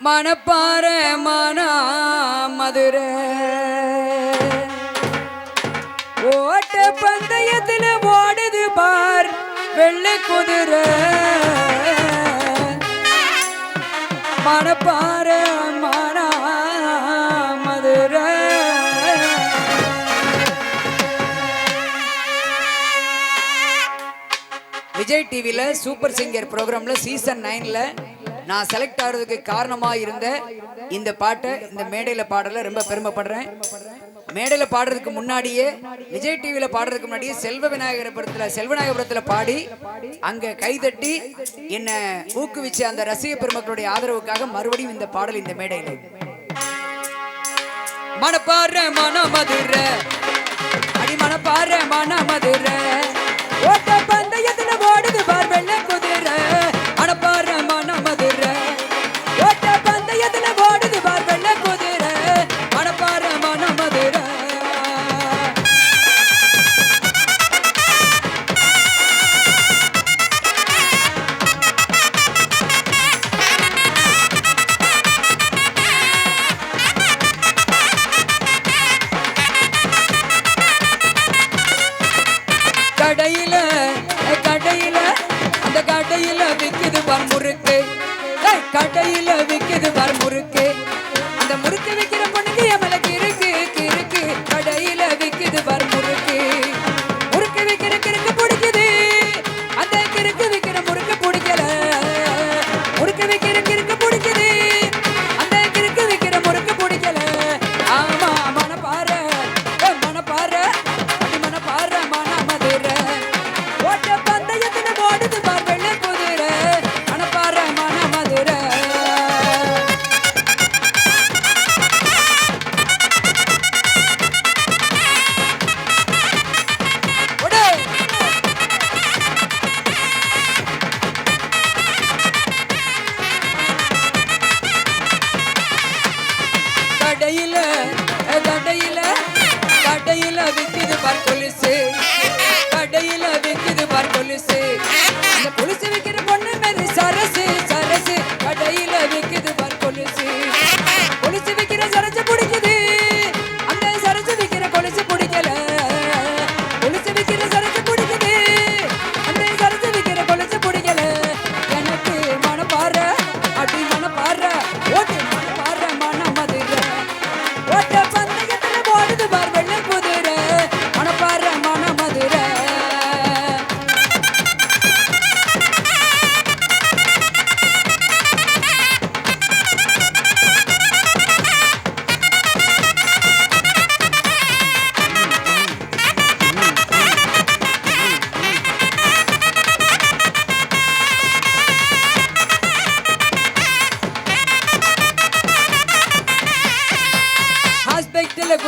மணப்பாற மனா மதுரை. ஓட்ட பந்தயத்தில் ஓடுது பார் வெள்ள குதிரை. மணப்பாற மனா மதுரை. விஜய் டிவியில் சூப்பர் சிங்கர் ப்ரோக்ராமில் சீசன் நைனில் நான் செலக்ட் ஆகிறதுக்கு காரணமாக இருந்த இந்த பாட்டை இந்த மேடையில் பாடல ரொம்ப பெருமைப்படுறேன். மேடையில் பாடுறதுக்கு முன்னாடியே விஜய் டிவியில் பாடுறதுக்கு முன்னாடியே செல்வ விநாயகபுரத்தில் செல்வநாயகபுரத்தில் பாடி அங்கே கைதட்டி என்னை ஊக்குவிச்ச அந்த ரசிக பெருமக்களுடைய ஆதரவுக்காக மறுபடியும் இந்த பாடல் இந்த மேடையில். மனப்பாற மனமதுர அடி மனப்பாற மனமதுரை. கடையில கடையில அந்த கடையில விக்குது பார் முறுக்கு. கடையில விக்குது பார் முறுக்கு.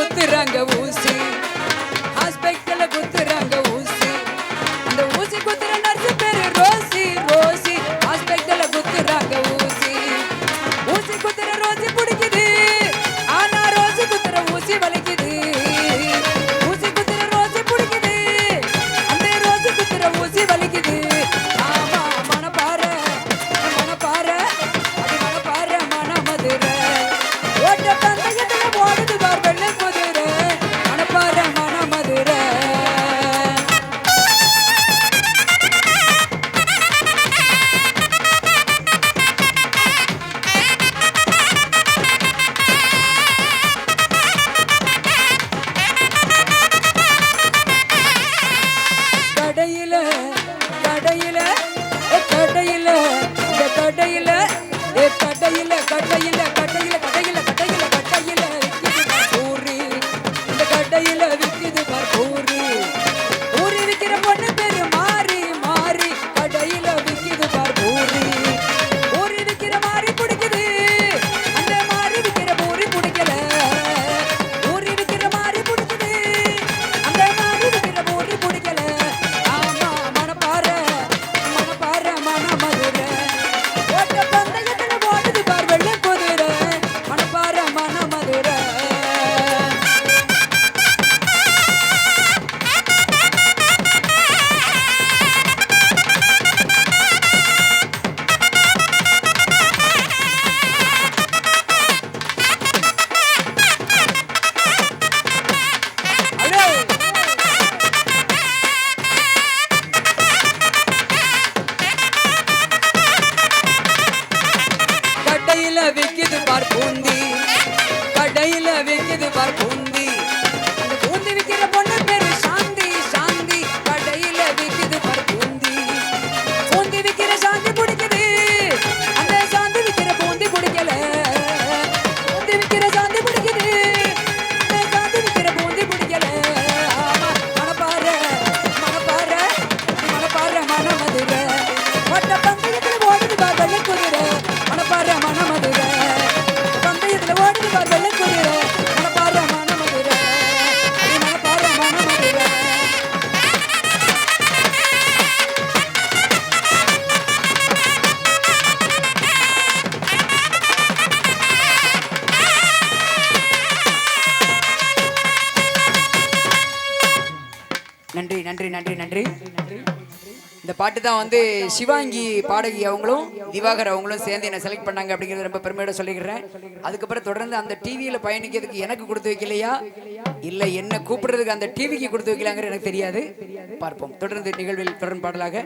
குத்துறாங்க ஊசி விக்குது பார் பூந்தி. கடையில விக்குது பார் பூந்தி. நன்றி நன்றி நன்றி நன்றி. இந்த பாட்டு தான் வந்து சிவாங்கி பாடகி அவங்களும் திவாகர் அவங்களும் சேர்ந்து என்ன செலக்ட் பண்ணாங்க அப்படிங்கிறது ரொம்ப பெருமையோட சொல்லிக்கிறேன். அதுக்கப்புறம் தொடர்ந்து அந்த டிவியில் பயணிக்கிறதுக்கு எனக்கு கொடுத்து வைக்கலையா? இல்லை என்ன கூப்பிடுறதுக்கு அந்த டிவிக்கு கொடுத்து வைக்கலாங்கிற எனக்கு தெரியாது. பார்ப்போம். தொடர்ந்து நிகழ்வில் தொடர்ந்து பாடலாக.